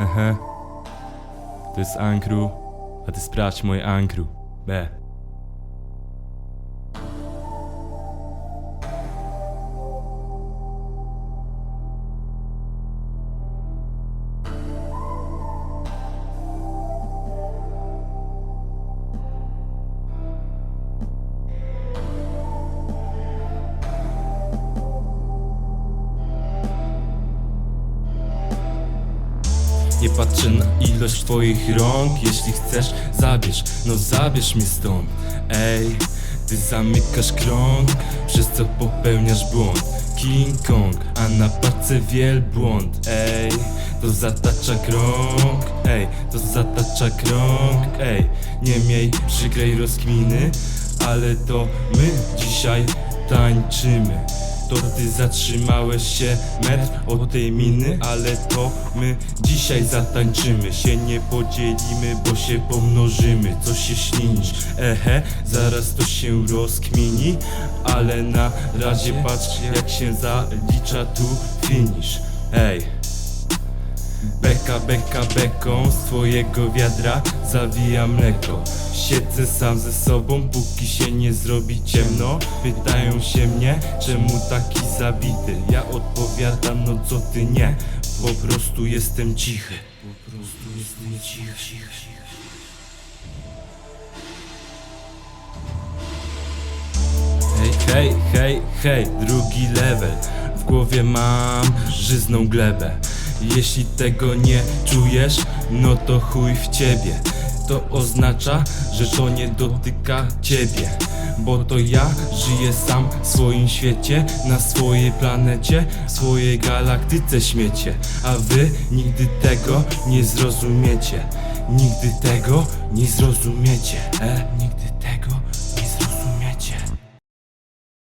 Aha. To jest Ankru, a ty sprawdź moje Ankru. B. Nie patrzę na ilość twoich rąk. Jeśli chcesz, zabierz, no zabierz mnie stąd. Ej, ty zamykasz krąg Przez co popełniasz błąd. King Kong, a na parce wielbłąd. Ej, to zatacza krąg. Ej, to zatacza krąg. Ej, nie miej przykrej rozkminy Ale to my dzisiaj tańczymy to ty zatrzymałeś się metr od tej miny Ale to my dzisiaj zatańczymy. Się nie podzielimy, bo się pomnożymy. Co się ślinisz? Ehe, zaraz to się rozkmini Ale na razie patrz jak się zalicza tu finish. Ej Beka, beka, beką z twojego wiadra zawija mleko. Siedzę sam ze sobą, póki się nie zrobi ciemno. Pytają się mnie, czemu taki zabity. Ja odpowiadam, no co ty nie? Po prostu jestem cichy. Po prostu jestem cichy, cichy, cichy. Hej, hej, hej, drugi level. W głowie mam żyzną glebę Jeśli tego nie czujesz, no to chuj w ciebie To oznacza, że to nie dotyka ciebie bo to ja żyję sam w swoim świecie, na swojej planecie, w swojej galaktyce śmiecie, a wy nigdy tego nie zrozumiecie. Nigdy tego nie zrozumiecie, e?